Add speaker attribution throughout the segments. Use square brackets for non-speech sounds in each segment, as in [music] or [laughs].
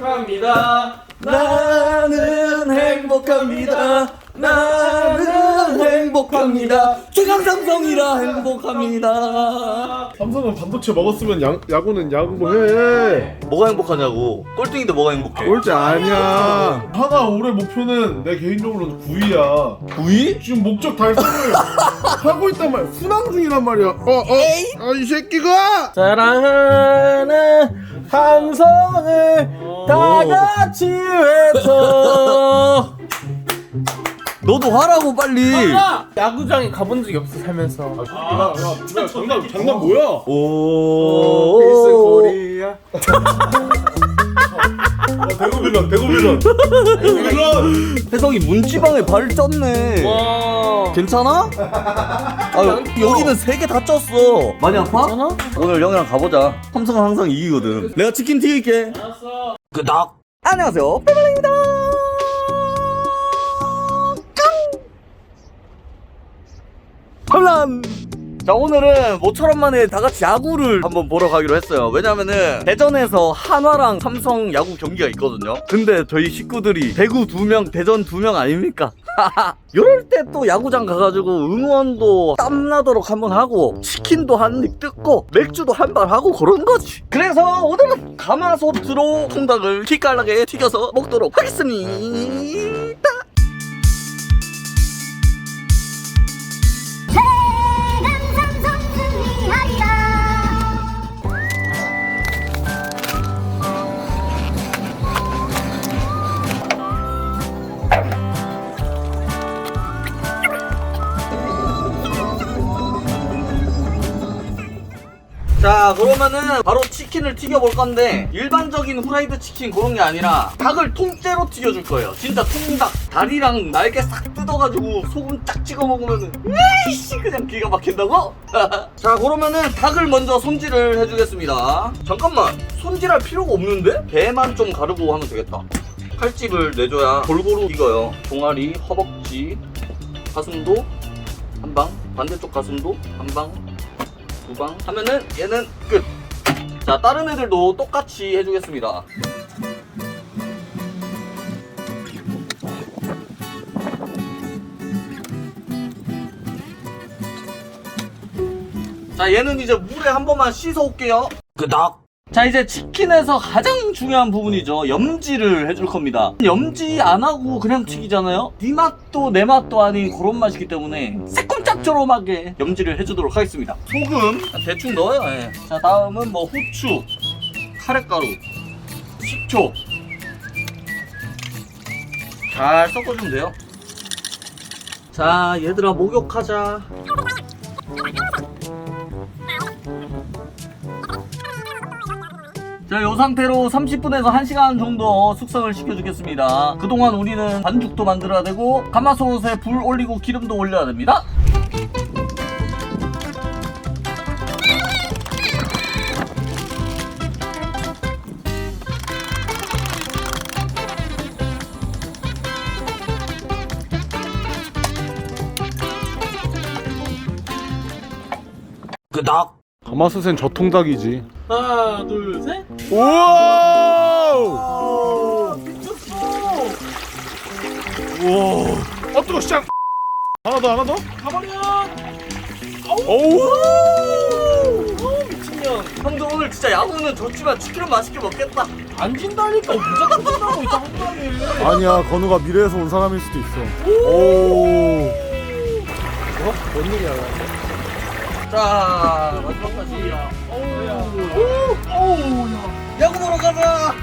Speaker 1: 행복합니다.
Speaker 2: 나는 행복합니다. 나는 행복합니다. 최강 삼성이라 행복합니다.
Speaker 3: 삼성은 반도체 먹었으면 야, 야구는 야구고 해.
Speaker 2: 뭐가 행복하냐고? 꼴등인데 뭐가 행복해?
Speaker 3: 꼴찌 아니야. 하나 올해 목표는 내 개인적으로는 9위야.
Speaker 2: 9위?
Speaker 3: 지금 목적 달성을 [laughs] 하고 있단 말이야. 순항 중이란 말이야. 어, 어. 아, 이 새끼가!
Speaker 1: 사랑하는 함성을 다 같이 외쳐.
Speaker 2: 너도 하라고 빨리.
Speaker 1: 야구장에 가본 적이 없어 살면서.
Speaker 3: 야, 야, 야, 장난, 장난 뭐야?
Speaker 2: 오.
Speaker 1: 코리아.
Speaker 3: 어, 대구 빌런, 대구 빌런. [laughs] 대구 빌런!
Speaker 2: 혜성이 문지방에 발을 쪘네.
Speaker 1: 와.
Speaker 2: 괜찮아? 아, 여기는 세 개 다 쪘어. 많이 아파?
Speaker 1: 괜찮아?
Speaker 2: 오늘 형이랑 가보자. 삼성은 항상 이기거든. 내가 치킨 튀길게.
Speaker 1: 알았어.
Speaker 2: 끄덕. 안녕하세요. 빼발입니다. 홈런. 자 오늘은 모처럼 만에 다 같이 야구를 한번 보러 가기로 했어요. 왜냐면은 대전에서 한화랑 삼성 야구 경기가 있거든요. 근데 저희 식구들이 대구 두명 대전 두명 아닙니까? [laughs] 이럴 때 또 야구장 가가지고 응원도 땀나도록 한번 하고 치킨도 한 입 뜯고 맥주도 한 발 하고 그런 거지. 그래서 오늘은 가마솥으로 통닭을 기깔나게 튀겨서 먹도록 하겠습니다 자 그러면은 바로 치킨을 튀겨볼 건데 일반적인 후라이드 치킨 그런 게 아니라 닭을 통째로 튀겨줄 거예요 진짜 통닭 다리랑 날개 싹 뜯어가지고 소금 쫙 찍어 먹으면은 으이씨 그냥 기가 막힌다고? [laughs] 자 그러면은 닭을 먼저 손질을 해주겠습니다 잠깐만 손질할 필요가 없는데? 배만 좀 가르고 하면 되겠다 칼집을 내줘야 골고루 익어요 종아리, 허벅지, 가슴도 한방 반대쪽 가슴도 한방 두 방 하면은 얘는 끝. 자 다른 애들도 똑같이 해주겠습니다. 자 얘는 이제 물에 한 번만 씻어 올게요. 끄덕. 자 이제 치킨에서 가장 중요한 부분이죠. 염지를 해줄 겁니다. 염지 안 하고 그냥 튀기잖아요. 네 맛도 내 맛도 아닌 그런 맛이기 때문에 새콤짭조름하게 염지를 해주도록 하겠습니다. 소금 대충 넣어요. 예. 자 다음은 뭐 후추 카레가루 식초. 잘 섞어주면 돼요. 자 얘들아 목욕하자 자, 이 상태로 30분에서 1시간 정도 숙성을 시켜주겠습니다. 그동안 우리는 반죽도 만들어야 되고, 가마솥에 불 올리고 기름도 올려야 됩니다. 끄덕!
Speaker 3: 가마솥엔 저통닭이지.
Speaker 1: 하나 둘 셋.
Speaker 3: 우와!
Speaker 1: 아 미쳤어.
Speaker 3: 우와! 아, 뜨거, 시작! 하나 더, 하나 더?
Speaker 1: 가버려.
Speaker 3: 어
Speaker 1: 미친년.
Speaker 2: 형들 오늘 진짜 야구는 졌지만 치킨은 맛있게 먹겠다.
Speaker 1: 안 진다니까 무조건 진다고 이따 한 방에.
Speaker 3: 아니야, 건우가 미래에서 온 사람일 수도 있어. 오!
Speaker 1: 어? 뭔 일이야?
Speaker 2: 자, 마지막까지.
Speaker 1: 어우야.
Speaker 2: 야구 보러 가자!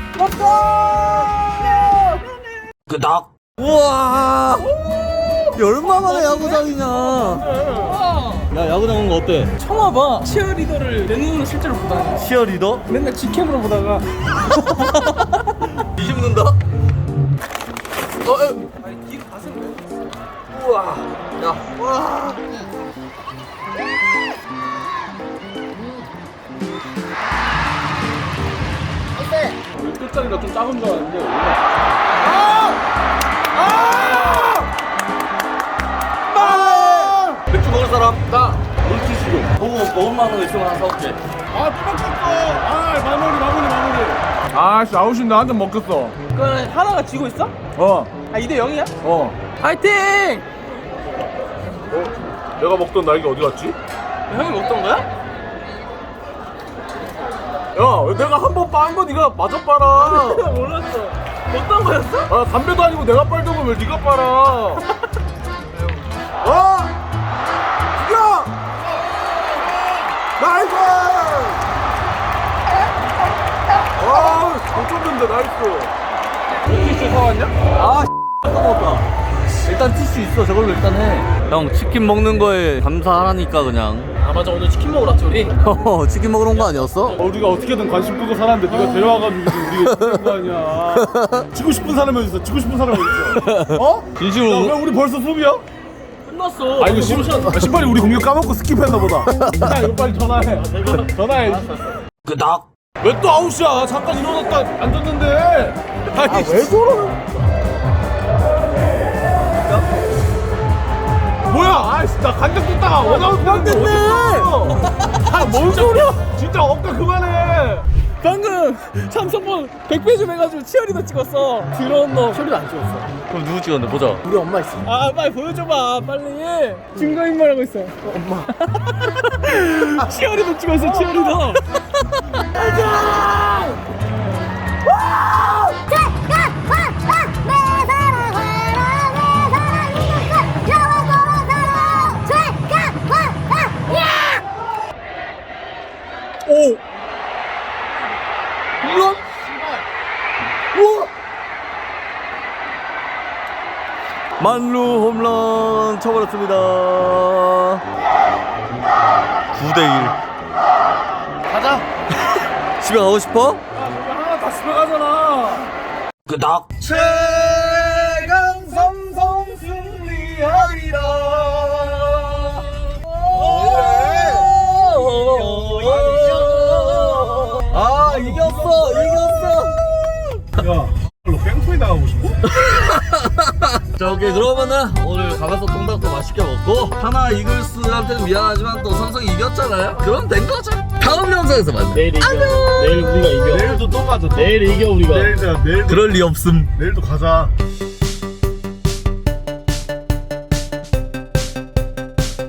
Speaker 2: 끄덕! 우와! 얼마만에 야구장이냐? 야, 야구장 온거 어때?
Speaker 1: 처음 와봐. 치어리더를 내 눈으로 실제로 보다가
Speaker 2: 치어리더?
Speaker 1: 맨날 직캠으로 보다가 [laughs] 좀 작은 줄 알았는데
Speaker 2: 맥주 먹을 사람?
Speaker 1: 나
Speaker 2: 물티슈. 보고 먹을 만한 거 있으면 하나 사올게.
Speaker 3: 아, 뚜껑 쳤어! 아, 마무리, 마무리, 마무리.
Speaker 1: 아,
Speaker 3: 아씨 아웃인데 한잔 먹겠어
Speaker 1: 그 하나가 지고 있어? 어아 2대 0이야?
Speaker 3: 어.
Speaker 1: 파이팅!
Speaker 3: 내가 먹던 날개 어디 갔지?
Speaker 1: 형이 먹던 거야?
Speaker 3: 야 내가 한번빤거 네가 마저 빨아 [laughs]
Speaker 1: 몰랐어. 어떤 거였어?
Speaker 3: 아 담배도 아니고 내가 빨던 걸왜 네가 빨아 어? 죽여! 나이스! 아 당첨된다 나이스
Speaker 1: 티슈 사왔냐?
Speaker 2: 아 [laughs] 까먹었다 일단 티슈 있어 저걸로 일단 해 형 치킨 먹는 거에 감사하라니까 그냥
Speaker 1: 아 맞아. 오늘 치킨 먹으러 왔지 우리. [laughs]
Speaker 2: 허허 치킨 먹으러 온 거 아니었어?
Speaker 3: 어, 우리가 어떻게든 관심 끄고 살았는데 네가 데려와가지고 지금 우리가 죽는 거 아니야. [laughs] 지고 싶은 사람이 어딨어? 지고 싶은 사람이 어딨어? 어? [laughs]
Speaker 2: 진심으로?
Speaker 3: 야, 왜 우리 벌써 수비야?
Speaker 1: 끝났어.
Speaker 3: 아 이거 심, 아, 신발이 우리 공격 까먹고 스킵했나 보다. 야 이거 빨리 전화해. 전화해.
Speaker 2: 끄덕
Speaker 3: 왜 또 아웃이야? 잠깐 일어났다 앉았는데. 아니 왜 저러 뭐야 아이씨 나 간장 뜯다가 원아웃 됐는데 아뭔 소리야 진짜 억까 그만해
Speaker 1: 방금 삼성번 100배 좀 해가지고 치어리더 찍었어. 들어온 너 소리도 안 찍었어.
Speaker 2: 그럼 누구 찍었는데 보자
Speaker 1: 우리 엄마 있어. 아 빨리 보여줘봐 빨리. 증거인멸하고 있어. 엄마. [laughs] 치어리더 찍었어 치어리더. [laughs]
Speaker 2: 오! 이런 우와! 만루 홈런 쳐버렸습니다. 9대1
Speaker 1: 가자. [laughs]
Speaker 2: 집에 가고 싶어?
Speaker 3: 하나 다 집에 가잖아.
Speaker 2: 끄덕 최 하나 이글스한테는 미안하지만 또 삼성이 이겼잖아요? 그럼 된 거죠. 다음 영상에서 만나요.
Speaker 1: 내일 이겨. 내일 우리가 이겨.
Speaker 3: 내일도 또 가자
Speaker 1: 내일 이겨 우리가.
Speaker 3: 내일 내일
Speaker 2: 그럴 리 없음.
Speaker 3: 내일도 가자